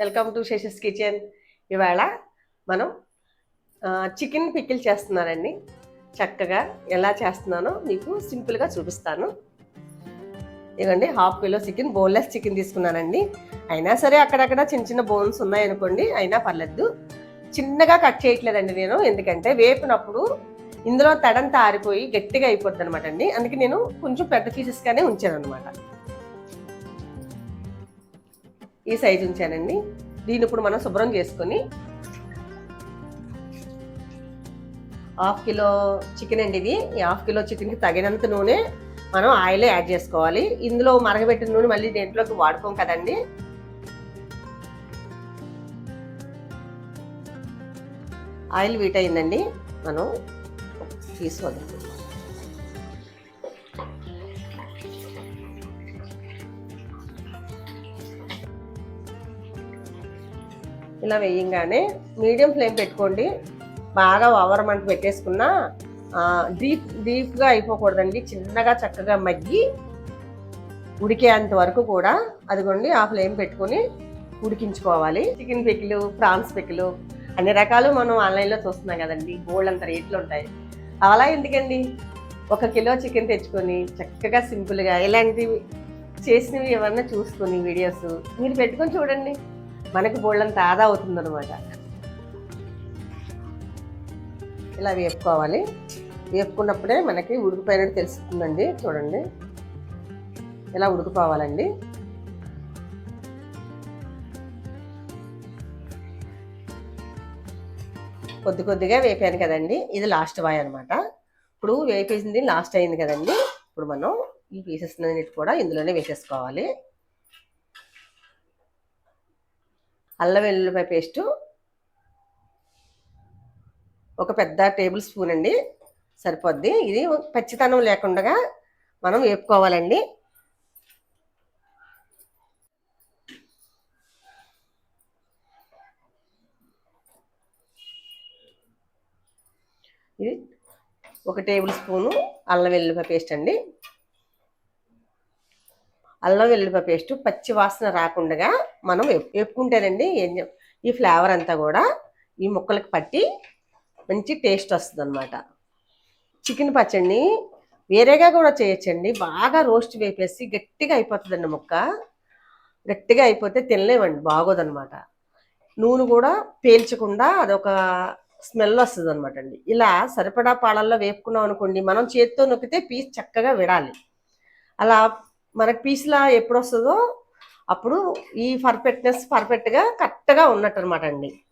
Welcome to Seshas kitchen ఇవాళ మనం chicken pickle చేస్తున్నానండి చక్కగా ఎలా చేస్తున్నానో మీకు సింపుల్గా చూపిస్తాను. ఇదిగోండి half kilo chicken boneless chicken తీసుకున్నానండి. అయినా సరే అక్కడక్కడ చిన్న చిన్న బోన్స్ ఉన్నాయనుకోండి అయినా పర్లేదు. చిన్నగా కట్ చేయట్లేదండి నేను ఎందుకంటే వేపినప్పుడు ఇందులో తడంతా ఆరిపోయి గట్టిగా అయిపోద్ది అనమాట అండి అందుకే నేను కొంచెం పెద్ద పీసెస్గానే ఉంచాను అనమాట ఈ సైజు ఉంచానండి. దీన్ని ఇప్పుడు మనం శుభ్రం చేసుకొని హాఫ్ కిలో చికెన్ అండి ఇది. ఈ హాఫ్ కిలో చికెన్కి తగినంత నూనె మనం ఆయిల్ యాడ్ చేసుకోవాలి. ఇందులో మరగబెట్టిన నూనె మళ్ళీ దేంట్లోకి వాడుకోం కదండి. ఆయిల్ వీట్ అయిందండి. మనం తీసుకోవాలి. ఇలా వేయంగానే మీడియం ఫ్లేమ్ పెట్టుకోండి. బాగా ఓవర్ మంట పెట్టేసుకున్న డీప్ డీప్గా అయిపోకూడదండి. చిన్నగా చక్కగా మగ్గి ఉడికేంత వరకు కూడా అదిగోండి ఆ ఫ్లేమ్ పెట్టుకొని ఉడికించుకోవాలి. చికెన్ పిక్లు ప్రాన్స్ పెక్కులు అన్ని రకాలు మనం ఆన్లైన్లో చూస్తున్నాం కదండి. గోల్డ్ అంత రేట్లు ఉంటాయి. అలా ఎందుకండి? ఒక కిలో చికెన్ తెచ్చుకొని చక్కగా సింపుల్గా ఇలాంటివి చేసినవి ఏమన్నా చూసుకొని వీడియోస్ మీరు పెట్టుకొని చూడండి. మనకి బోళ్ళంత ఆదా అవుతుందనమాట ఇలా వేపుకోవాలి. వేపుకున్నప్పుడే మనకి ఉడికిపోయినట్టు తెలుస్తుందండి. చూడండి. ఇలా ఉడికిపోవాలండి. కొద్ది కొద్దిగా వేపాను కదండి. ఇది లాస్ట్ వాయ్ అనమాట ఇప్పుడు వేపేసింది లాస్ట్ అయింది కదండి. ఇప్పుడు మనం ఈ పీసెస్ అన్నిటి కూడా ఇందులోనే వేసేసుకోవాలి. అల్లం వెల్లుల్లిపాయ పేస్టు ఒక పెద్ద టేబుల్ స్పూన్ అండి సరిపోద్ది. ఇది పచ్చితనం లేకుండా మనం వేపుకోవాలండి. ఇది ఒక టేబుల్ స్పూను అల్లం వెల్లుల్లిపాయ పేస్ట్ అండి అల్లం వెల్లుల్లిపాయ పేస్ట్ పచ్చి వాసన రాకుండా మనం వేపుకుంటేనండి ఏం ఈ ఫ్లేవర్ అంతా కూడా ఈ ముక్కలకి పట్టి మంచి టేస్ట్ వస్తుంది అనమాట చికెన్ పచ్చడిని వేరేగా కూడా చేయొచ్చండి. బాగా రోస్ట్ వేపేసి గట్టిగా అయిపోతుందండి ముక్క. గట్టిగా అయిపోతే తినలేమండి బాగోదనమాట నూనె కూడా పేల్చకుండా అదొక స్మెల్ వస్తుంది అనమాట అండి. ఇలా సరిపడా పాలల్లో వేపుకున్నాం అనుకోండి మనం చేతితో నొక్కితే పీస్ చక్కగా విడాలి. అలా మనకి పీస్లా ఎప్పుడు వస్తుందో అప్పుడు ఈ పర్ఫెక్ట్నెస్ పర్ఫెక్ట్గా కరెక్ట్గా ఉన్నట్టు అనమాట అండి.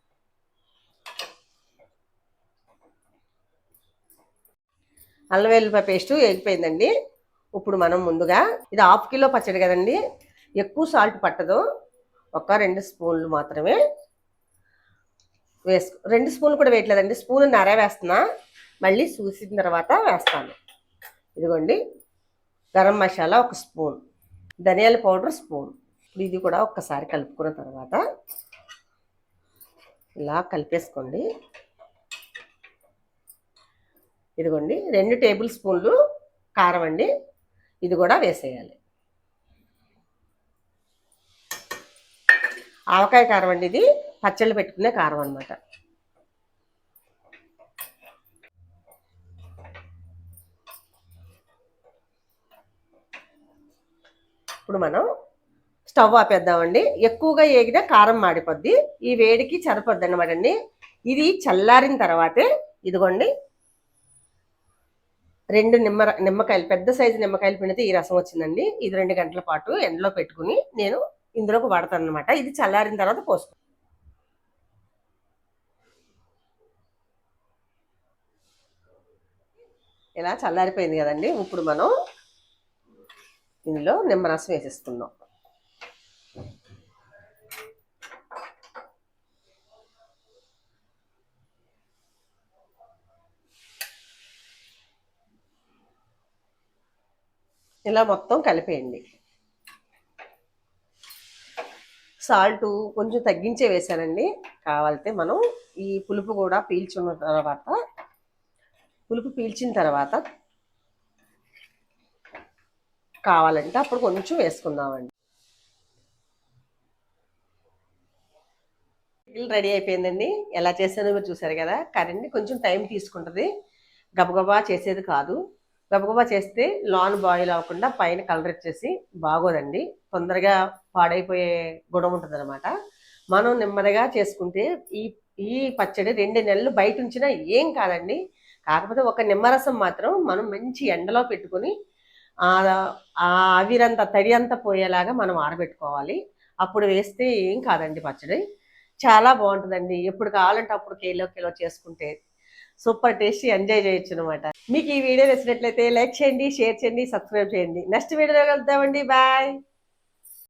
అల్లం వెల్లుల్లిపాయ పేస్ట్ ఎగిపోయిందండి ఇప్పుడు మనం ముందుగా ఇది హాఫ్ కిలో పచ్చడి కదండి. ఎక్కువ సాల్ట్ పట్టదు. ఒక రెండు స్పూన్లు మాత్రమే వేసుకో రెండు స్పూన్లు కూడా వేయట్లేదండి. స్పూన్ నర వేస్తున్నా. మళ్ళీ చూసిన తర్వాత వేస్తాను. ఇదిగోండి. గరం మసాలా ఒక స్పూన్ ధనియాల పౌడర్ స్పూన్. ఇప్పుడు ఇది కూడా ఒక్కసారి కలుపుకున్న తర్వాత ఇలా కలిపేసుకోండి. ఇదిగోండి రెండు టేబుల్ స్పూన్లు కారం అండి. ఇది కూడా వేసేయాలి. ఆవకాయ కారం అండి ఇది. పచ్చళ్ళు పెట్టుకునే కారం అనమాట ఇప్పుడు మనం స్టవ్ ఆపేద్దామండి. ఎక్కువగా ఏగితే కారం మాడిపోద్ది. ఈ వేడికి చదపొద్ది అనమాట అండి. ఇది చల్లారిన తర్వాతే ఇదిగోండి. రెండు నిమ్మ నిమ్మకాయలు పెద్ద సైజు నిమ్మకాయలు పిండితే ఈ రసం వచ్చిందండి. ఇది రెండు గంటల పాటు ఎండలో పెట్టుకుని నేను ఇందులోకి వాడతాను అనమాట ఇది చల్లారిన తర్వాత పోసుకో ఇలా చల్లారిపోయింది కదండి. ఇప్పుడు మనం ఇందులో నిమ్మరసం వేసేస్తున్నాం ఇలా మొత్తం కలిపేయండి. సాల్ట్ కొంచెం తగ్గించే వేసానండి. కావాలితే మనం ఈ పులుపు కూడా పీల్చున్న తర్వాత పులుపు పీల్చిన తర్వాత కావాలంటే అప్పుడు కొంచెం వేసుకుందామండి. రెడీ అయిపోయిందండి. ఎలా చేశానో మీరు చూసారు కదా? కరెంట్ కొంచెం టైం తీసుకుంటుంది. గబగబా చేసేది కాదు. గబగబా చేస్తే లాన్ బాయిల్ అవ్వకుండా పైన కలర్ వచ్చేసి బాగోదండి. తొందరగా పాడైపోయే గుణం ఉంటుందన్నమాట. మనం నెమ్మదిగా చేసుకుంటే ఈ ఈ పచ్చడి రెండు నెలలు బయట ఉంచినా ఏం కాదండి. కాకపోతే ఒక నిమ్మరసం మాత్రం మనం మంచి ఎండలో పెట్టుకొని ఆ ఆవిరంతా తడి అంతా పోయేలాగా మనం ఆరబెట్టుకోవాలి. అప్పుడు వేస్తే ఏం కాదండి పచ్చడి. చాలా బాగుంటుందండి. ఎప్పుడు కావాలంటే అప్పుడు కిలో కిలో చేసుకుంటే సూపర్ టేస్ట్ ఎంజాయ్ చేయొచ్చు అనమాట మీకు ఈ వీడియో నచ్చినట్లయితే లైక్ చేయండి షేర్ చేయండి సబ్స్క్రైబ్ చేయండి. నెక్స్ట్ వీడియోలో కలుద్దామండి. బాయ్.